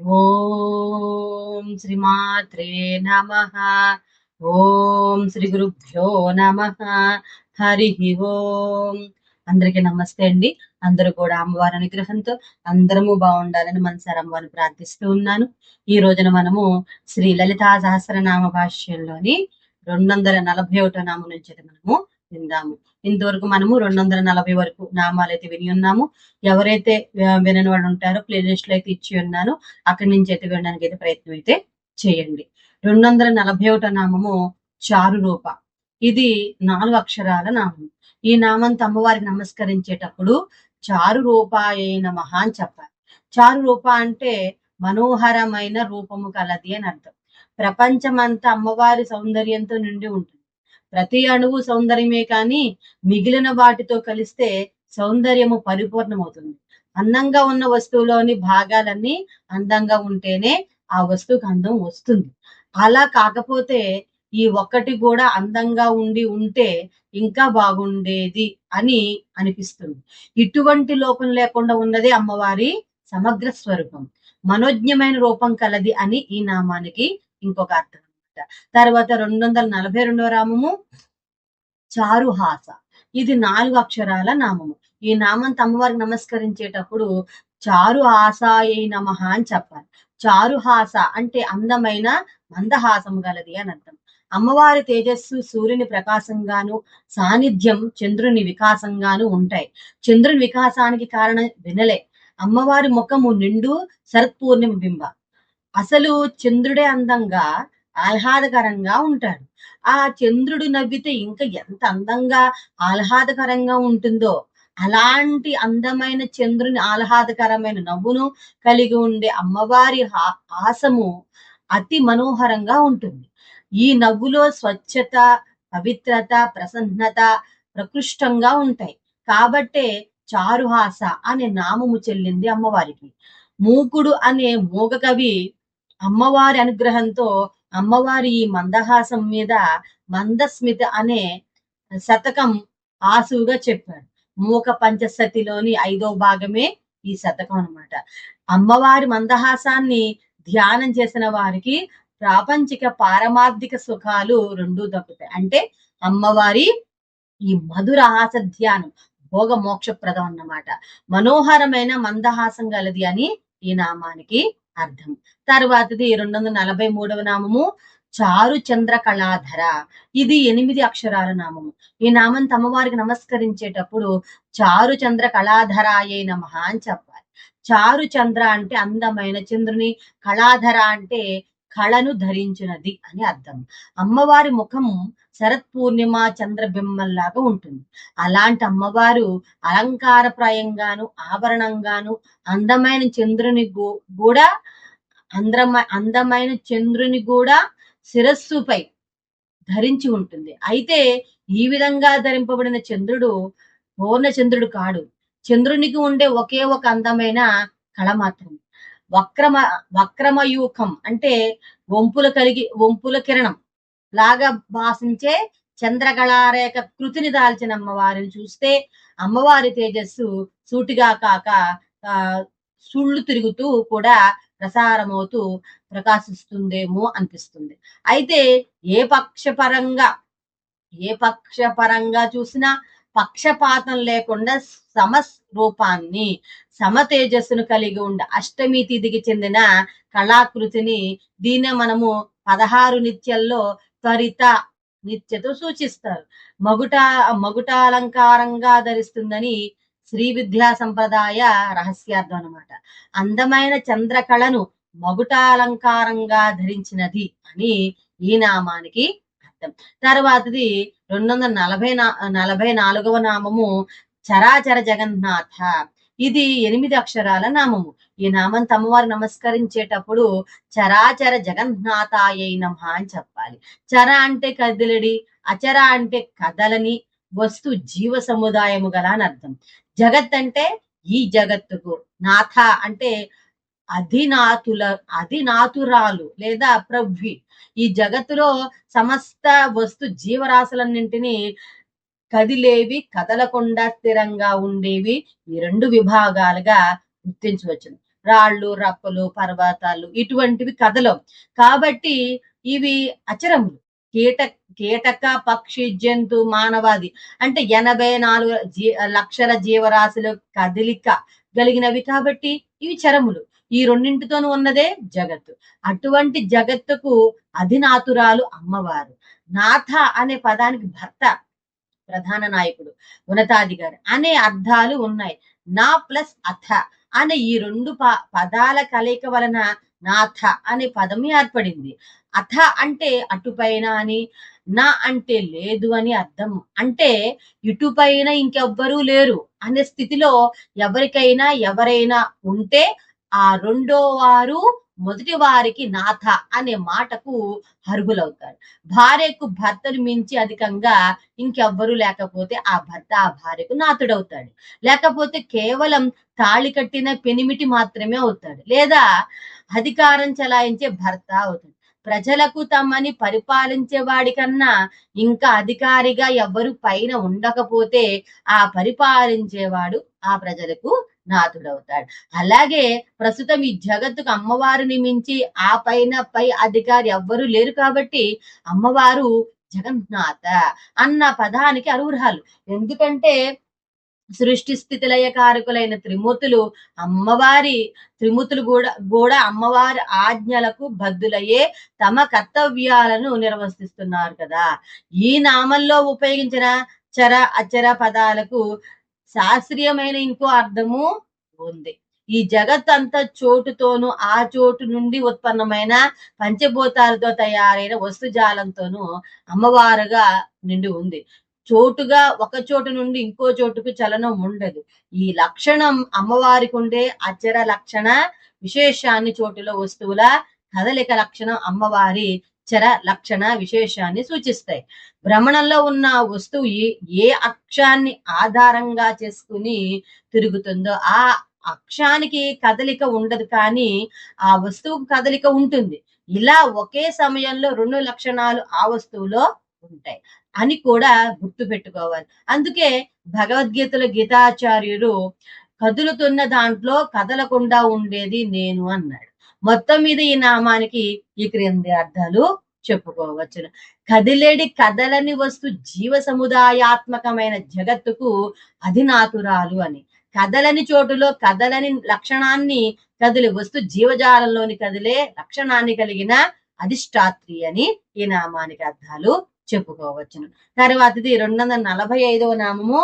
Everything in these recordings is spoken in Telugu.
ఓం శ్రీమాత్రే నమ. ఓం శ్రీ గురుభ్యో నమ. హరి ఓం. అందరికీ నమస్తే అండి. అందరూ కూడా అమ్మవారి అనుగ్రహంతో అందరము బాగుండాలని మనసారి అమ్మవారిని ప్రార్థిస్తూ ఉన్నాను. ఈ రోజున మనము శ్రీ లలితా సహస్రనామ భాష్యంలోని రెండు వందల నలభై ఒకటో నామం నుంచి మనము విందాము. ఇంతవరకు మనము రెండు వందల నలభై వరకు నామాలు అయితే విని ఉన్నాము. ఎవరైతే వినని వాడు ఉంటారో ప్లేలిస్ట్లో అయితే ఇచ్చి ఉన్నాను. అక్కడి నుంచి అయితే వినడానికి అయితే ప్రయత్నం అయితే చేయండి. రెండు వందల నలభై ఒకటో నామము చారు రూప ఇది నాలుగు అక్షరాల నామం. ఈ నామంతో అమ్మవారికి నమస్కరించేటప్పుడు చారు రూపాయ నమః అని చెప్పాలి. చారు రూప అంటే మనోహరమైన రూపము కలది అని అర్థం. ప్రపంచమంతా అమ్మవారి సౌందర్యంతో నిండి ఉంటుంది. ప్రతి అణువు సౌందర్యమే కానీ మిగిలిన వాటితో కలిస్తే సౌందర్యము పరిపూర్ణమవుతుంది. అందంగా ఉన్న వస్తువులోని భాగాలన్నీ అందంగా ఉంటేనే ఆ వస్తువుకి అందం వస్తుంది. అలా కాకపోతే ఈ ఒక్కటి కూడా అందంగా ఉండి ఉంటే ఇంకా బాగుండేది అని అనిపిస్తుంది. ఇటువంటి లోపం లేకుండా ఉన్నది అమ్మవారి సమగ్ర స్వరూపం. మనోజ్ఞమైన రూపం కలది అని ఈ నామానికి ఇంకొక అర్థం. తర్వాత రెండు వందల నలభై రెండవ రామము చారుహాస. ఇది నాలుగు అక్షరాల నామము. ఈ నామం అమ్మవారికి నమస్కరించేటప్పుడు చారు ఆసాయ నమ అని చెప్పాలి. చారుహాస అంటే అందమైన మందహాసం గలది అని అర్థం. అమ్మవారి తేజస్సు సూర్యుని ప్రకాశంగాను సాన్నిధ్యం చంద్రుని వికాసంగాను ఉంటాయి. చంద్రుని వికాసానికి కారణం వినలే. అమ్మవారి ముఖము నిండు శరత్పూర్ణిమ బింబ. అసలు చంద్రుడే అందంగా ఆహ్లాదకరంగా ఉంటాడు. ఆ చంద్రుడు నవ్వితే ఇంకా ఎంత అందంగా ఆహ్లాదకరంగా ఉంటుందో. అలాంటి అందమైన చంద్రుని ఆహ్లాదకరమైన నవ్వును కలిగి ఉండే అమ్మవారి హా- హాసము అతి మనోహరంగా ఉంటుంది. ఈ నవ్వులో స్వచ్ఛత పవిత్రత ప్రసన్నత ప్రకృష్టంగా ఉంటాయి. కాబట్టే చారుహాస అనే నామము చెల్లింది అమ్మవారికి. మూకుడు అనే మూగ కవి అమ్మవారి అనుగ్రహంతో అమ్మవారి ఈ మందహాసం మీద మందస్మిత అనే శతకం ఆసువుగా చెప్పాడు. మూక పంచసతిలోని ఐదో భాగమే ఈ శతకం అన్నమాట. అమ్మవారి మందహాసాన్ని ధ్యానం చేసిన వారికి ప్రాపంచిక పారమార్థిక సుఖాలు రెండూ దక్కుతాయి. అంటే అమ్మవారి ఈ మధుర హాస ధ్యానం భోగ మోక్షప్రదం అన్నమాట. మనోహరమైన మందహాసం గలది అని ఈ నామానికి అర్థం. తర్వాతది రెండు వందల నలభై మూడవ నామము చారు చంద్ర కళాధర. ఇది ఎనిమిది అక్షరాల నామము. ఈ నామం తమ్మవారికి నమస్కరించేటప్పుడు చారు చంద్ర కళాధరాయ నమః అని చెప్పాలి. చారు చంద్ర అంటే అందమైన చంద్రుని కళాధర అంటే కళను ధరించినది అని అర్థం. అమ్మవారి ముఖము శరత్ పూర్ణిమ చంద్రబింబంలాగా ఉంటుంది. అలాంటి అమ్మవారు అలంకారప్రాయంగాను ఆభరణంగాను అందమైన చంద్రుని కూడా అందమ అందమైన చంద్రుని కూడా శిరస్సుపై ధరించి ఉంటుంది. అయితే ఈ విధంగా ధరింపబడిన చంద్రుడు పూర్ణచంద్రుడు కాడు. చంద్రునికి ఉండే ఒకే ఒక అందమైన కళ మాత్రమే. వక్రమ వక్రమయూకం అంటే వంపుల కలిగి వంపుల కిరణం. లాగా భాషించే చంద్రకళారేఖ కృతిని దాల్చిన అమ్మవారిని చూస్తే అమ్మవారి తేజస్సు సూటిగా కాక ఆ సుళ్ళు తిరుగుతూ కూడా ప్రసారమవుతూ ప్రకాశిస్తుందేమో అనిపిస్తుంది. అయితే ఏ పక్షపరంగా ఏ పక్షపరంగా చూసినా పక్షపాతం లేకుండా సమస్ రూపాన్ని సమతేజస్సును కలిగి ఉండే అష్టమి తిథికి చెందిన కళాకృతిని దీనే మనము పదహారు నిత్యల్లో త్వరిత నిత్యతో సూచిస్తారు. మగుట మగుటాలంకారంగా ధరిస్తుందని శ్రీ విద్యా సంప్రదాయ రహస్యార్థం అన్నమాట. అందమైన చంద్రకళను మగుటాలంకారంగా ధరించినది అని ఈ నామానికి అర్థం తర్వాతది రెండు వందల నలభై నా నలభై నాలుగవ నామము చరాచర జగన్నాథ. ఇది ఎనిమిది అక్షరాల నామము. ఈ నామం తమ్మవారు నమస్కరించేటప్పుడు చరాచర జగన్నాథాయ నమః అని చెప్పాలి. చర అంటే కదిలడి అచర అంటే కదలని వస్తు జీవ సముదాయము గల అని అర్థం. జగత్ అంటే ఈ జగత్తుకు నాథ అంటే అధినాతుల అధినాతురాలు లేదా ప్రభ్వి ఈ జగత్తులో సమస్త వస్తు జీవరాశులన్నింటినీ కదిలేవి కదలకుండా స్థిరంగా ఉండేవి ఈ రెండు విభాగాలుగా గుర్తించవచ్చును. రాళ్ళు రప్పలు పర్వతాలు ఇటువంటివి కథలు కాబట్టి ఇవి అచరములు. కీట కీటక పక్షి జంతు మానవాది. అంటే ఎనభై నాలుగు జీ లక్షల జీవరాశుల కదలిక. కలిగినవి కాబట్టి ఇవి చరములు. ఈ రెండింటితోనూ ఉన్నదే జగత్తు. అటువంటి జగత్తుకు అధినాతురాలు అమ్మవారు. నాథ అనే పదానికి భర్త ప్రధాన నాయకుడు ఉన్నతాధికారి అనే అర్థాలు ఉన్నాయి. నా ప్లస్ అథ అనే ఈ రెండు ప పదాల కలయిక వలన నాథ అనే పదం ఏర్పడింది. అథ అంటే అటుపైన అని నా అంటే లేదు అని అర్థం. అంటే ఇటుపైన ఇంకెవ్వరూ లేరు అనే స్థితిలో ఎవరికైనా ఎవరైనా ఉంటే ఆ రెండో వారు మొదటి వారికి నాథ అనే మాటకు అర్హులవుతారు భార్యకు భర్తను మించి అధికంగా ఇంకెవ్వరూ లేకపోతే ఆ భర్త ఆ భార్యకు నాథుడవుతాడు. లేకపోతే కేవలం తాళి కట్టిన పెనిమిటి మాత్రమే అవుతాడు. లేదా అధికారం చెలాయించే భర్త అవుతాడు. ప్రజలకు తమని పరిపాలించే వాడికన్నా ఇంకా అధికారిగా ఎవ్వరు పైన ఉండకపోతే ఆ పరిపాలించేవాడు ఆ ప్రజలకు నాథుడవుతాడు. అలాగే ప్రస్తుతం ఈ జగత్తుకు అమ్మవారిని మించి ఆ పైన పై అధికారి ఎవ్వరూ లేరు కాబట్టి అమ్మవారు జగన్నాథ అన్న పదానికి అర్హురాలు. ఎందుకంటే సృష్టి స్థితిలయ కారకులైన త్రిమూర్తులు అమ్మవారి త్రిమూర్తులు కూడా కూడా అమ్మవారి ఆజ్ఞలకు బద్దులయ్యే తమ కర్తవ్యాలను నిర్వర్తిస్తున్నారు కదా. ఈ నామంలో ఉపయోగించిన చర అచర పదాలకు శాస్త్రీయమైన ఇంకో అర్థము ఉంది. ఈ జగత్ అంతా చోటుతోను ఆ చోటు నుండి ఉత్పన్నమైన పంచభూతాలతో తయారైన వస్తుజాలంతోనూ అమ్మవారుగా నిండి ఉంది. చోటుగా ఒక చోటు నుండి ఇంకో చోటుకు చలనం ఉండదు. ఈ లక్షణం అమ్మవారికి ఉండే అచర లక్షణ విశేషాన్ని చోటులో వస్తువుల కదలిక లక్షణం అమ్మవారి చర లక్షణ విశేషాన్ని సూచిస్తాయి. భ్రమణంలో ఉన్న వస్తువు ఏ- ఏ అక్షాన్ని ఆధారంగా చేసుకుని తిరుగుతుందో ఆ అక్షానికి కదలిక ఉండదు కానీ ఆ వస్తువుకు కదలిక ఉంటుంది. ఇలా ఒకే సమయంలో రెండు లక్షణాలు ఆ వస్తువులో ఉంటాయి. అని కూడా గుర్తు పెట్టుకోవాలి అందుకే భగవద్గీతలో గీతాచార్యుడు కదులుతున్న దాంట్లో కదలకుండా ఉండేది నేను అన్నాడు. మొత్తం మీద ఈ నామానికి ఈ క్రింది అర్థాలు చెప్పుకోవచ్చును. కదిలేడి కదలని వస్తు జీవ సముదాయాత్మకమైన జగత్తుకు అధినాతురాలు అని. కదలని చోటులో కదలని లక్షణాన్ని కదిలి వస్తు జీవజాలంలోని కదిలే లక్షణాన్ని కలిగిన అధిష్టాత్రి అని ఈ నామానికి అర్థాలు చెప్పుకోవచ్చును. తర్వాతది రెండు వందల నలభై ఐదవ నామము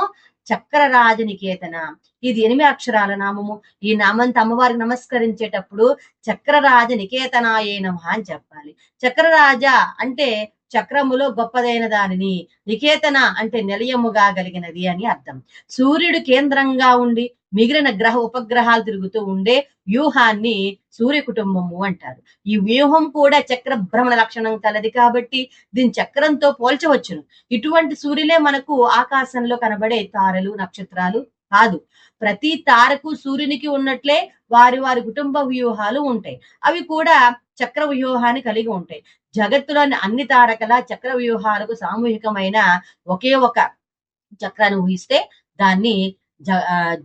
చక్రరాజ నికేతన ఇది ఎనిమిది అక్షరాల నామము. ఈ నామంతో అమ్మవారికి నమస్కరించేటప్పుడు చక్రరాజ నికేతనాయే నమ అని చెప్పాలి. చక్రరాజ అంటే చక్రములో గొప్పదైన దానిని నికేతన అంటే నిలయముగా కలిగినది అని అర్థం. సూర్యుడు కేంద్రంగా ఉండి మిగిలిన గ్రహ ఉపగ్రహాలు తిరుగుతూ ఉండే వ్యూహాన్ని సూర్య కుటుంబము అంటారు. ఈ వ్యూహం కూడా చక్ర భ్రమణ లక్షణం కలది కాబట్టి దీని చక్రంతో పోల్చవచ్చును. ఇటువంటి సూర్యులే మనకు ఆకాశంలో కనబడే తారలు నక్షత్రాలు కాదు. ప్రతి తారకు సూర్యునికి ఉన్నట్లే వారి వారి కుటుంబ వ్యూహాలు ఉంటాయి. అవి కూడా చక్ర వ్యూహాన్ని కలిగి ఉంటాయి. జగత్తులోని అన్ని తారకల చక్ర వ్యూహాలకు సామూహికమైన ఒకే ఒక చక్రాన్ని ఊహిస్తే దాన్ని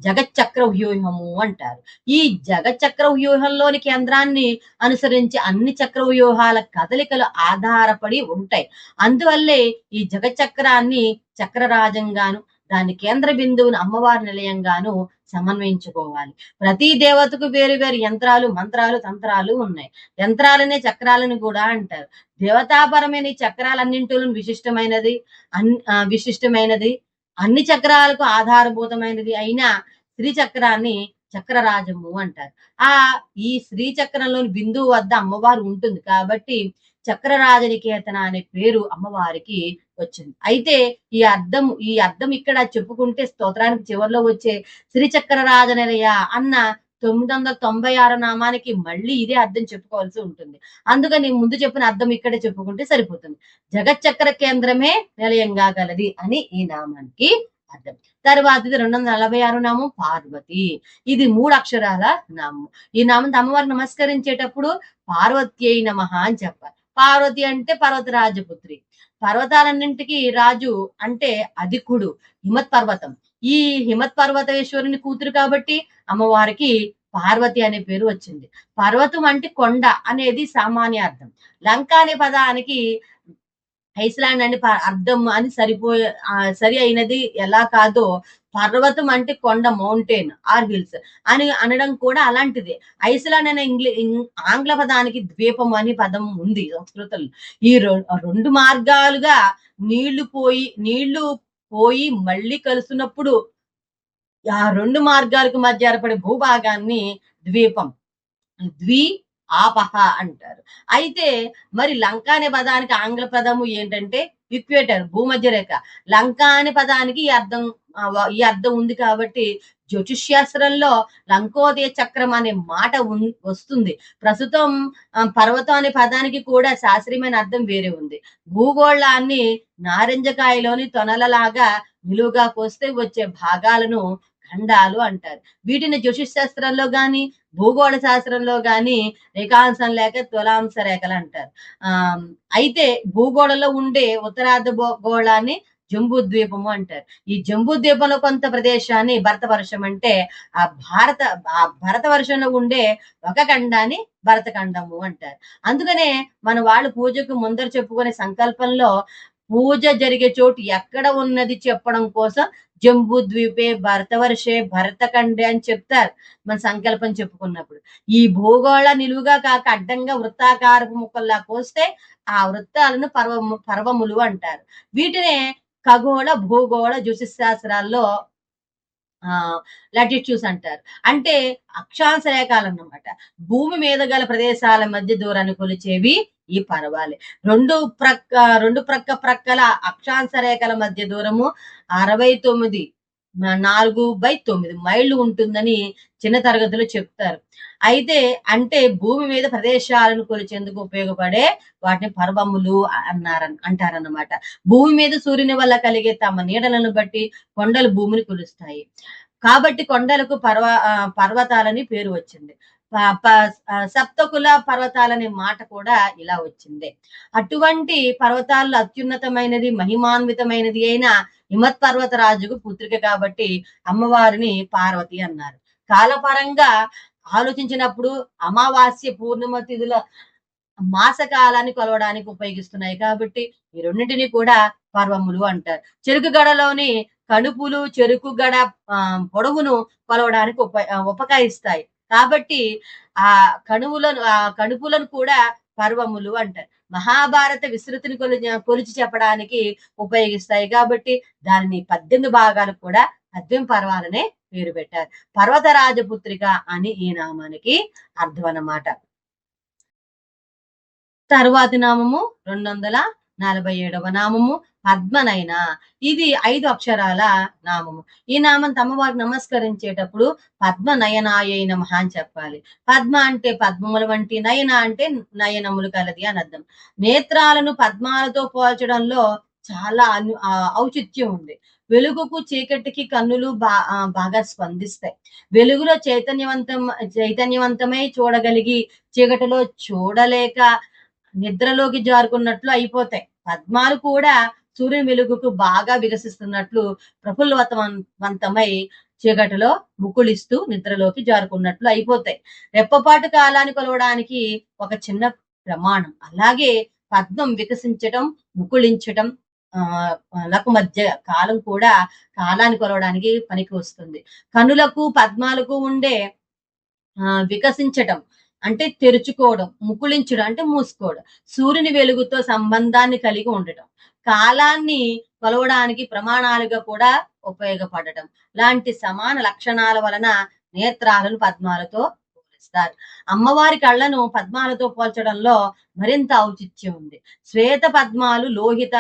జగచ్చక్ర వ్యూహము అంటారు. ఈ జగచ్చక్ర వ్యూహంలోని కేంద్రాన్ని అనుసరించి అన్ని చక్ర వ్యూహాల కదలికలు ఆధారపడి ఉంటాయి. అందువల్లే ఈ జగచక్రాన్ని చక్రరాజంగాను దాని కేంద్ర బిందువును అమ్మవారి నిలయంగాను సమన్వయించుకోవాలి. ప్రతి దేవతకు వేరు వేరు యంత్రాలు మంత్రాలు తంత్రాలు ఉన్నాయి. యంత్రాలనే చక్రాలను కూడా అంటారు. దేవతాపరమైన ఈ చక్రాలన్నింటిలో విశిష్టమైనది అన్ ఆ, విశిష్టమైనది అన్ని చక్రాలకు ఆధారభూతమైనది అయిన శ్రీ చక్రాన్ని చక్రరాజము అంటారు. ఆ ఈ శ్రీ చక్రంలోని బిందువు వద్ద అమ్మవారు ఉంటుంది కాబట్టి చక్రరాజనికేతన అనే పేరు అమ్మవారికి వచ్చింది. అయితే ఈ అర్థం ఈ అర్థం ఇక్కడ చెప్పుకుంటే స్తోత్రానికి చివరిలో వచ్చే శ్రీ చక్రరాజ నిలయ అన్న తొమ్మిది వందల తొంభై ఆరు నామానికి మళ్ళీ ఇదే అర్థం చెప్పుకోవాల్సి ఉంటుంది. అందుకని ముందు చెప్పిన అర్థం ఇక్కడే చెప్పుకుంటే సరిపోతుంది. జగచ్చక్ర కేంద్రమే నిలయంగా గలది అని ఈ నామానికి అర్థం. తర్వాతది రెండు వందల నలభై ఆరు నామం పార్వతి. ఇది మూడు అక్షరాల నామం. ఈ నామం అమ్మవారు నమస్కరించేటప్పుడు పార్వతి అయిన మహా అని చెప్పాలి. పార్వతి అంటే పర్వతరాజపుత్రి. పర్వతాలన్నింటికి రాజు అంటే అధికుడు హిమత్ పర్వతం ఈ హిమత్ పర్వతేశ్వరుని కూతురు కాబట్టి అమ్మవారికి పార్వతి అనే పేరు వచ్చింది. పర్వతం అంటే కొండ అనేది సామాన్య అర్థం లంక అనే పదానికి ఐస్లాండ్ అని అర్థం అని సరిపోయే సరి అయినది ఎలా కాదో పర్వతం అంటే కొండ మౌంటైన్ ఆర్ హిల్స్ అని అనడం కూడా అలాంటిదే. ఐస్లాండ్ అనే ఇంగ్లీ ఆంగ్ల పదానికి ద్వీపం అని పదం ఉంది సంస్కృతంలో. ఈ రెండు మార్గాలుగా నీళ్ళు పోయి నీళ్ళు పోయి మళ్ళీ కలుస్తున్నప్పుడు ఆ రెండు మార్గాలకు మధ్య ఏర్పడే భూభాగాన్ని ద్వీపం ద్వి ఆపహ అంటారు. అయితే మరి లంక అనే పదానికి ఆంగ్ల పదము ఏంటంటే ఈక్వేటర్ భూమధ్య రేఖ లంక అనే పదానికి అర్థం ఈ అర్థం ఉంది కాబట్టి జ్యోతిష్ శాస్త్రంలో లంకోదయ చక్రం అనే మాట వస్తుంది. ప్రస్తుతం పర్వతం అనే పదానికి కూడా శాస్త్రీయమైన అర్థం వేరే ఉంది. భూగోళాన్ని నారింజకాయలోని తొనలలాగా నిలువుగా కోస్తే వచ్చే భాగాలను ఖండాలు అంటారు. వీటిని జ్యోతిష్ శాస్త్రంలో గాని భూగోళ శాస్త్రంలో గాని రేఖాంశం లేక తులాంశ రేఖలు అంటారు. ఆ అయితే భూగోళంలో ఉండే ఉత్తరార్ధ భూగోళాన్ని జంబూ ద్వీపము అంటారు. ఈ జంబూ ద్వీపంలో కొంత ప్రదేశాన్ని భరత వర్షం అంటే ఆ భారత ఆ భరత వర్షంలో ఉండే ఒక ఖండాన్ని భరతఖండము అంటారు. అందుకనే మన వాళ్ళు పూజకు ముందర చెప్పుకునే సంకల్పంలో పూజ జరిగే చోటు ఎక్కడ ఉన్నది చెప్పడం కోసం జంబూ ద్వీపే భరతవర్షే భరతఖండే అని చెప్తారు మన సంకల్పం చెప్పుకున్నప్పుడు. ఈ భూగోళ నిలువుగా కాక అడ్డంగా వృత్తాకారపు ముక్కల్లా కోస్తే ఆ వృత్తాలను పర్వము పర్వములు అంటారు. వీటినే ఖగోళ భూగోళ జ్యోతిష్ శాస్త్రాల్లో ఆ లాటిట్యూడ్స్ అంటారు. అంటే అక్షాంశ రేఖలు అన్నమాట భూమి మీద గల ప్రదేశాల మధ్య దూరాన్ని కొలిచేవి ఈ పర్వాలే. రెండు ప్రక్క రెండు ప్రక్క ప్రక్కల అక్షాంశ రేఖల మధ్య దూరము అరవై తొమ్మిది నాలుగు బై తొమ్మిది మైళ్ళు ఉంటుందని చిన్న తరగతిలో చెప్తారు. అయితే అంటే భూమి మీద ప్రదేశాలను కొలిచేందుకు ఉపయోగపడే వాటిని పర్వములు అన్నారు అంటారన్నమాట. భూమి మీద సూర్యుని వల్ల కలిగే తమ నీడలను బట్టి కొండలు భూమిని కొలుస్తాయి. కాబట్టి కొండలకు పర్వ పర్వతాలని పేరు వచ్చింది. ప- సప్తకుల పర్వతాలనే మాట కూడా ఇలా వచ్చింది. అటువంటి పర్వతాల్లో అత్యున్నతమైనది మహిమాన్వితమైనది అయిన హిమత్ పర్వత రాజుకు పుత్రిక కాబట్టి అమ్మవారిని పార్వతి అన్నారు. కాలపరంగా ఆలోచించినప్పుడు అమావాస్య పూర్ణిమ తిథుల మాసకాలాన్ని కొలవడానికి ఉపయోగిస్తున్నాయి కాబట్టి ఈ రెండింటిని కూడా పర్వములు అంటారు. చెరుకు గడలోని కణుపులు చెరుకు గడ ఆ, పొడవును కొలవడానికి ఉప ఉపకరిస్తాయి. కాబట్టి ఆ కణువులను ఆ కణుపులను కూడా పర్వములు అంటారు. మహాభారత విస్తృతిని కొలి కొలిచి చెప్పడానికి ఉపయోగిస్తాయి కాబట్టి దానిని పద్దెనిమిది భాగాలు కూడా పద్దెనిమిది పర్వాలనే పేరు పెట్టారు. పర్వతరాజపుత్రిక అని ఈ నామానికి అర్థం అన్నమాట తరువాతి నామము రెండు వందల నలభై ఏడవ నామము పద్మనయన ఇది ఐదు అక్షరాల నామము. ఈ నామం తమ్మవారికి నమస్కరించేటప్పుడు పద్మనయనాయ నమః అని చెప్పాలి. పద్మ అంటే పద్మముల వంటి నయన అంటే నయనములు కలది అని అర్థం. నేత్రాలను పద్మాలతో పోల్చడంలో చాలా అను ఔచిత్యం ఉంది. వెలుగుకు చీకటికి కన్నులు బా బాగా స్పందిస్తాయి. వెలుగులో చైతన్యవంతం చైతన్యవంతమై చూడగలిగి చీకటిలో చూడలేక నిద్రలోకి జారుకున్నట్లు అయిపోతాయి. పద్మాలు కూడా సూర్యుని వెలుగుకు బాగా వికసిస్తున్నట్లు ప్రఫుల్లవంతమై చీకటిలో ముక్కులిస్తూ నిద్రలోకి జారుకున్నట్లు అయిపోతాయి. రెప్పపాటు కాలాన్ని కొలవడానికి ఒక చిన్న ప్రమాణం. అలాగే పద్మం వికసించటం ముకుళించటం లకు మధ్య కాలం కూడా కాలాన్ని కొలవడానికి పనికి వస్తుంది. కనులకు పద్మాలకు ఉండే ఆ వికసించటం అంటే తెరుచుకోవడం ముకుళించడం అంటే మూసుకోవడం సూర్యుని వెలుగుతో సంబంధాన్ని కలిగి ఉండటం కాలాన్ని కొలవడానికి ప్రమాణాలుగా కూడా ఉపయోగపడటం. లాంటి సమాన లక్షణాల వలన నేత్రాలను పద్మాలతో పోలిస్తారు అమ్మవారి కళ్ళను పద్మాలతో పోల్చడంలో మరింత ఔచిత్యం ఉంది. శ్వేత పద్మాలు లోహిత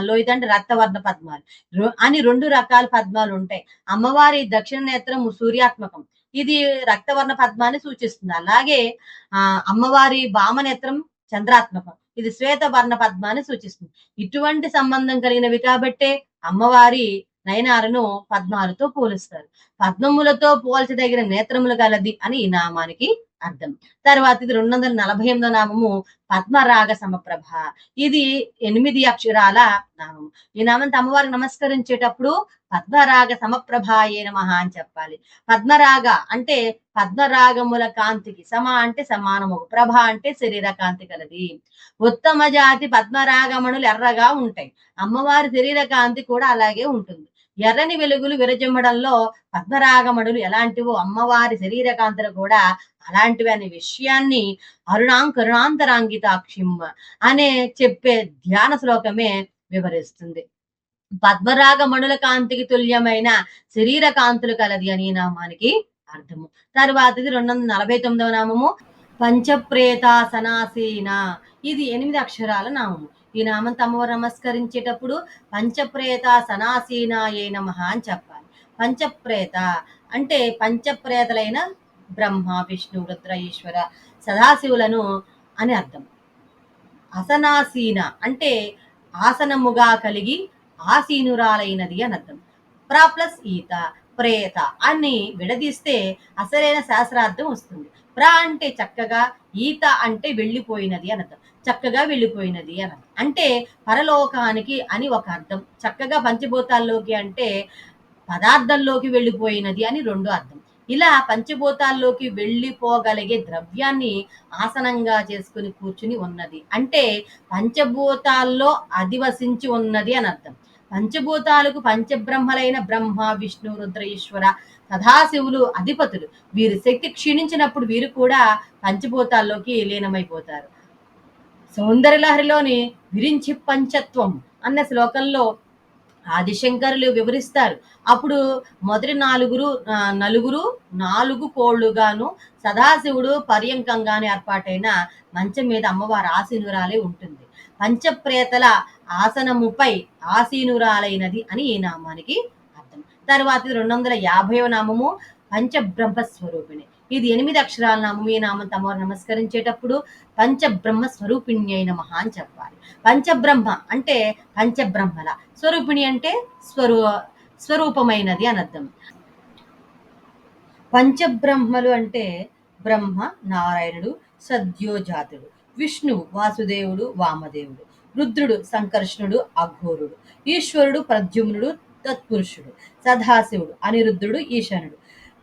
లోహిత అంటే రక్తవర్ణ పద్మాలు. అని రెండు రకాల పద్మాలు ఉంటాయి. అమ్మవారి దక్షిణ నేత్రం సూర్యాత్మకం. ఇది రక్తవర్ణ పద్మాన్ని సూచిస్తుంది. అలాగే ఆ అమ్మవారి వామనేత్రం చంద్రాత్మకం. ఇది శ్వేత వర్ణ పద్మాన్ని సూచిస్తుంది. ఇటువంటి సంబంధం కలిగినవి కాబట్టే అమ్మవారి నయనారును పద్మాలతో పోలుస్తారు. పద్మములతో పోల్చదగిన నేత్రములు గలది అని ఈ నామానికి అర్థం. తర్వాత ఇది రెండు వందల నలభై ఎనిమిదో నామము పద్మరాగ సమప్రభ. ఇది ఎనిమిది అక్షరాల నామము. ఈ నామంతో అమ్మవారికి నమస్కరించేటప్పుడు పద్మరాగ సమప్రభాయే నమః అని చెప్పాలి. పద్మరాగ అంటే పద్మరాగముల కాంతికి సమ అంటే సమానము ప్రభ అంటే శరీర కాంతి కలది ఉత్తమ జాతి పద్మరాగమణులు ఎర్రగా ఉంటాయి. అమ్మవారి శరీర కాంతి కూడా అలాగే ఉంటుంది. ఎర్రని వెలుగులు విరజిమ్మడంలో పద్మరాగమణులు ఎలాంటివో అమ్మవారి శరీరకాంతలు కూడా అలాంటివి అనే విషయాన్ని అరుణాం కరుణాంతరాంగితాక్షిం అనే చెప్పే ధ్యాన శ్లోకమే వివరిస్తుంది. పద్మరాగ మణుల కాంతికి తుల్యమైన శరీర కాంతులు కలది అని నామానికి అర్థము. తర్వాతది రెండు వందల నలభై తొమ్మిదవ నామము. పంచప్రేతాసనాసీన. ఇది ఎనిమిది అక్షరాల నామము. ఈ నామం అమ్మవారు నమస్కరించేటప్పుడు పంచప్రేత సనాసీనాయే నమ అని చెప్పాలి. పంచప్రేత అంటే పంచప్రేతలైన బ్రహ్మ విష్ణు రుద్ర ఈశ్వర సదాశివులను అని అర్థం. అసనాసీన అంటే ఆసనముగా కలిగి ఆసీనురాలైనది అని అర్థం. ప్రా ప్లస్ ఈత ప్రేత అని విడదీస్తే అసలైన శాస్త్రార్థం వస్తుంది. ప్ర అంటే చక్కగా ఈత అంటే వెళ్ళిపోయినది అని అర్థం. చక్కగా వెళ్ళిపోయినది అని అర్థం. అంటే పరలోకానికి అని ఒక అర్థం. చక్కగా పంచభూతాల్లోకి అంటే పదార్థంలోకి వెళ్ళిపోయినది అని రెండు అర్థం. ఇలా పంచభూతాల్లోకి వెళ్ళిపోగలిగే ద్రవ్యాన్ని ఆసనంగా చేసుకుని కూర్చుని ఉన్నది. అంటే పంచభూతాల్లో అధివసించి ఉన్నది అని అర్థం. పంచభూతాలకు పంచబ్రహ్మలైన బ్రహ్మ విష్ణు రుద్ర ఈశ్వర సదాశివులు అధిపతులు. వీరి శక్తి క్షీణించినప్పుడు వీరు కూడా పంచభూతాల్లోకి లీనమైపోతారు. సౌందర్యలహరిలోని విరించి పంచత్వం అన్న శ్లోకంలో ఆదిశంకరులు వివరిస్తారు. అప్పుడు మొదటి నాలుగురు నలుగురు నాలుగు కోళ్ళుగాను సదాశివుడు పర్యంకంగాను ఏర్పాటైన మంచం మీద అమ్మవారు ఆసీనురాలే ఉంటుంది. పంచప్రేతల ఆసనముపై ఆసీనురాలైనది అని ఈ నామానికి తర్వాత రెండు వందల యాభైవ నామము పంచబ్రహ్మ స్వరూపిణి ఇది ఎనిమిది అక్షరాల నామము. ఈ నామం తమవారు నమస్కరించేటప్పుడు పంచబ్రహ్మ స్వరూపిణి అయిన మహా అని చెప్పాలి. పంచబ్రహ్మ అంటే పంచబ్రహ్మల. స్వరూపిణి అంటే స్వరూ స్వరూపమైనది అని అర్థం. పంచబ్రహ్మలు అంటే బ్రహ్మ నారాయణుడు సద్యోజాతుడు విష్ణువు వాసుదేవుడు వామదేవుడు రుద్రుడు సంకర్షణుడు అఘోరుడు ఈశ్వరుడు ప్రద్యుమ్నుడు తత్పురుషుడు సదాశివుడు అనిరుద్ధుడు ఈశానుడు.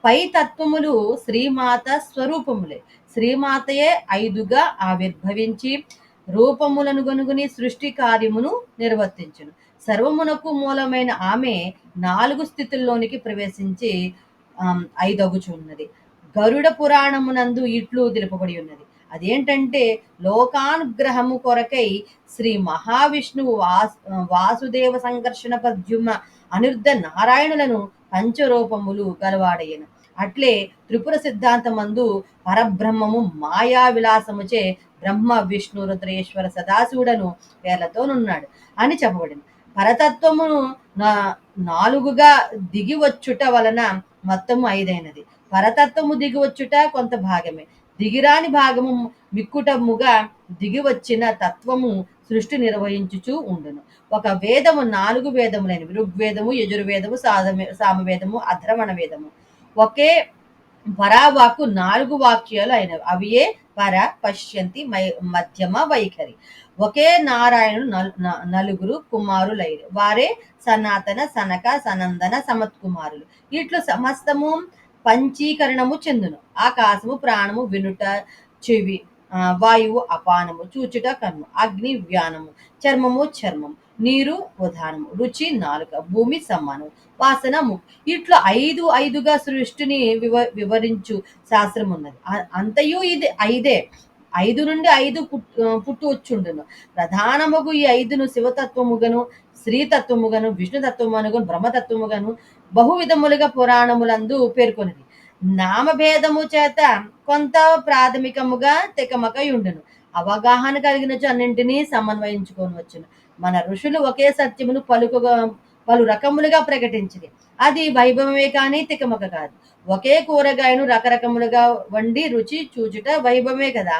పై తత్వములు శ్రీమాత స్వరూపములే. శ్రీమాతయే ఐదుగా ఆవిర్భవించి రూపములను గనుగుని సృష్టి కార్యమును నిర్వర్తించును. సర్వమునకు మూలమైన ఆమె నాలుగు స్థితుల్లోనికి ప్రవేశించి ఐదగుచున్నది. గరుడ పురాణమునందు ఇట్లు తెలుపబడి ఉన్నది. అదేంటంటే లోకానుగ్రహము కొరకై శ్రీ మహావిష్ణువు వాసుదేవ సంఘర్షణ పద్యుమ అనిరుద్ధ నారాయణులను పంచరూపములు గలవాడయ్యను అట్లే త్రిపుర సిద్ధాంతమందు పరబ్రహ్మము మాయా విలాసముచే బ్రహ్మ విష్ణు రుద్రేశ్వర సదాశివుడను పేర్లతోనున్నాడు అని చెప్పబడింది. పరతత్వమును నా- నాలుగుగా దిగివచ్చుట వలన మొత్తము ఐదైనది. పరతత్వము దిగివచ్చుట కొంత భాగమే. దిగిరాని భాగము మిక్కుటముగా దిగివచ్చిన తత్వము సృష్టి నిర్వహించుచూ ఉండును. ఒక వేదము నాలుగు వేదములైనవి ఋగ్వేదము యజుర్వేదము సాధమే సామవేదము అధర్వణ వేదము ఒకే పరావాకు నాలుగు వాక్యాలు అయినవి. అవియే పర పశ్యంతి మై- మధ్యమ వైఖరి. ఒకే నారాయణుడు నలుగురు కుమారులైరు వారే సనాతన సనక సనందన సమత్కుమారులు. ఇట్లు సమస్తము పంచీకరణము చెందును. ఆకాశము ప్రాణము వినుట చెవి వాయువు అపానము చూచుట కన్ను అగ్ని వ్యానము చర్మము చర్మము. నీరు ఉదానము రుచి నాలుక. భూమి సమానం వాసన ముక్కు ఇట్లా ఐదు ఐదుగా సృష్టిని వివ వివరించు శాస్త్రం ఉన్నది అంతయు ఇది ఐదే. ఐదు నుండి ఐదు పుట్ పుట్టు వచ్చుండును. ప్రధానముగు ఈ ఐదును శివతత్వముగను స్త్రీతత్వముగను విష్ణుతత్వముగను బ్రహ్మతత్వముగను బహువిధములుగా పురాణములందు పేర్కొన్నది నామభేదము చేత కొంత ప్రాథమికముగా తెకమకై ఉండును అవగాహన కలిగినచు అన్నింటినీ సమన్వయించుకోవచ్చును మన ఋషులు ఒకే సత్యమును పలుకుగా పలు రకములుగా ప్రకటించింది అది వైభవమే కానీ తికమక కాదు. ఒకే కూరగాయను రకరకములుగా వండి రుచి చూచుట వైభవమే కదా.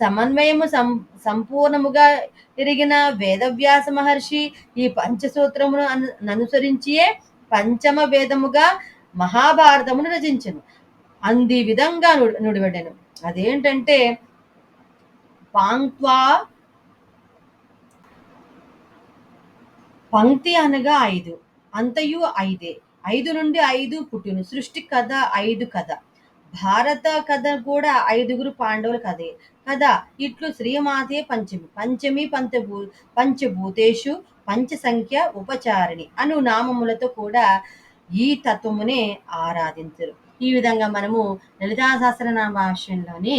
సమన్వయము సం సంపూర్ణముగా తిరిగిన వేదవ్యాస మహర్షి ఈ పంచసూత్రమును అను అనుసరించియే పంచమ వేదముగా మహాభారతమును రచించను. అంది విధంగా నుడివడెను. అదేంటంటే పాంక్వా పంక్తి అనగా ఐదు అంతయు ఐదే. ఐదు నుండి ఐదు పుట్టును. సృష్టి కథ ఐదు కథ. భారత కథ కూడా ఐదుగురు పాండవుల కథే. కదా ఇట్లు శ్రీమాతే పంచమి. పంచమి పంచభూ పంచభూతేషు పంచ సంఖ్య ఉపచారిణి అను నామములతో కూడా ఈ తత్వమునే ఆరాధించరు. ఈ విధంగా మనము లలితా సహస్రనామ భాష్యంలోని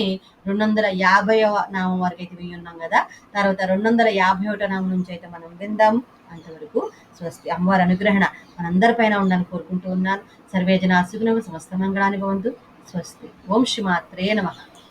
రెండు వందల యాభై నామం వరకు అయితే విని ఉన్నాం కదా. తర్వాత రెండు వందల యాభై ఒకటో నామం నుంచి అయితే మనం విందాం. అంతవరకు స్వస్తి అమ్మవారి అనుగ్రహణ మనందరిపైన ఉండాలని కోరుకుంటూ ఉన్నాను. సర్వే జనా సమస్త మంగళాన్ని భవంతు. స్వస్తి. ఓం శ్రీ మాత్రే నమః.